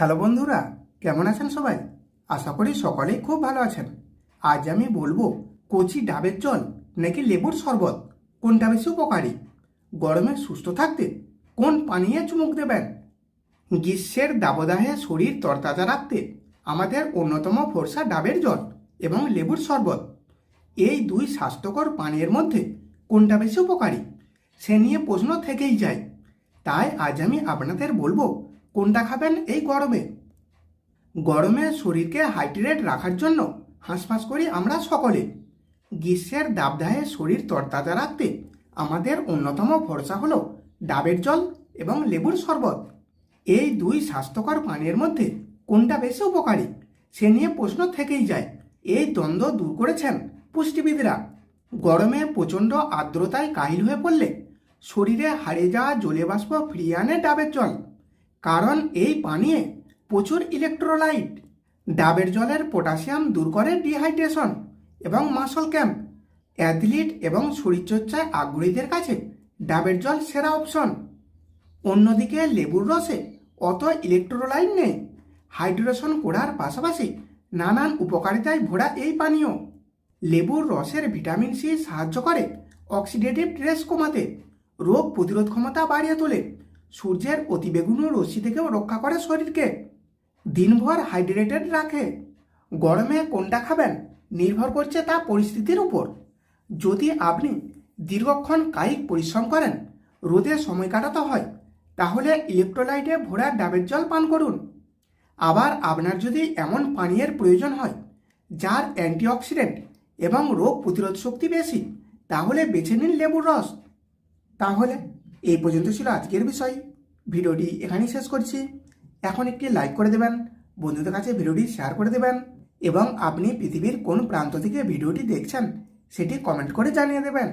Hello বন্ধুরা, কেমন আছেন সবাই? আশা করি সকলেই খুব ভালো আছেন। আজ আমি বলব, কচি ডাবের জল নাকি লেবুর শরবত? কোনটা বেশি উপকারী? গরমে সুস্থ থাকতে কোন পানীয়ে চুমুক দেবেন? গ্রীষ্মের দাবদাহে শরীর তরতাজা রাখতে আমাদের অন্যতম ফর্সা ডাবের জল এবং লেবুর শরবত। এই দুই স্বাস্থ্যকর পানীয়ের মধ্যে কোনটা বেশি উপকারী? সে নিয়ে প্রশ্ন থেকেই যায়। তাই আজ আমি আপনাদের বলব কোনটা খাবেন এই গরমে? গরমে শরীরকে হাইড্রেট রাখার জন্য হাঁসফাঁস করি আমরা সকলে। গ্রীষ্মের দাবদাহে শরীর তরতাজা রাখতে আমাদের অন্যতম ভরসা হলো ডাবের জল এবং লেবুর শরবত। এই দুই স্বাস্থ্যকর পানীয়ের মধ্যে কোনটা বেশি উপকারী, সে নিয়ে প্রশ্ন থেকেই যায়। এই দ্বন্দ্ব দূর করেছেন পুষ্টিবিদরা। গরমে প্রচণ্ড আর্দ্রতায় কাহিল হয়ে পড়লে শরীরে হারিয়ে যাওয়া জলীয় বাষ্প ফিরিয়ে আনে ডাবের জল। কারণ এই পানীয়ে প্রচুর ইলেকট্রোলাইট ডাবের জলের পটাশিয়াম দূর করে ডিহাইড্রেশন এবং মাসল ক্যাম্প অ্যাথলিট এবং শরীরচর্চায় আগ্রহীদের কাছে ডাবের জল সেরা অপশন অন্যদিকে লেবুর রসে অত ইলেকট্রোলাইট নেই হাইড্রেশন করার পাশাপাশি নানান উপকারিতায় ভরা এই পানীয়। লেবুর রসের ভিটামিন সি সাহায্য করে অক্সিডেটিভ স্ট্রেস কমাতে, রোগ প্রতিরোধ ক্ষমতা বাড়িয়ে তোলে সূর্যের অতিবেগুনি রশ্মি থেকেও রক্ষা করে শরীরকে। দিনভর হাইড্রেটেড রাখে। গরমে কোনটা খাবেন? নির্ভর করছে তা পরিস্থিতির উপর। যদি আপনি দীর্ঘক্ষণ কায়িক পরিশ্রম করেন, রোদে সময় কাটাতে হয়, তাহলে ইলেকট্রোলাইটে ভরা ডাবের জল পান করুন। আবার আপনার যদি এমন পানীয়ের প্রয়োজন হয়, যার অ্যান্টিঅক্সিডেন্ট এবং রোগ প্রতিরোধ শক্তি বেশি, তাহলে বেছে নিন লেবুর রস। তাহলে এই পর্যন্ত ছিল আজকের বিষয়। ভিডিওটি এখানেই শেষ করছি। এখন একটি লাইক করে দেবেন, বন্ধুদের কাছে ভিডিওটি শেয়ার করে দেবেন এবং আপনি পৃথিবীর কোন প্রান্ত থেকে ভিডিওটি দেখছেন, সেটি কমেন্ট করে জানিয়ে দেবেন।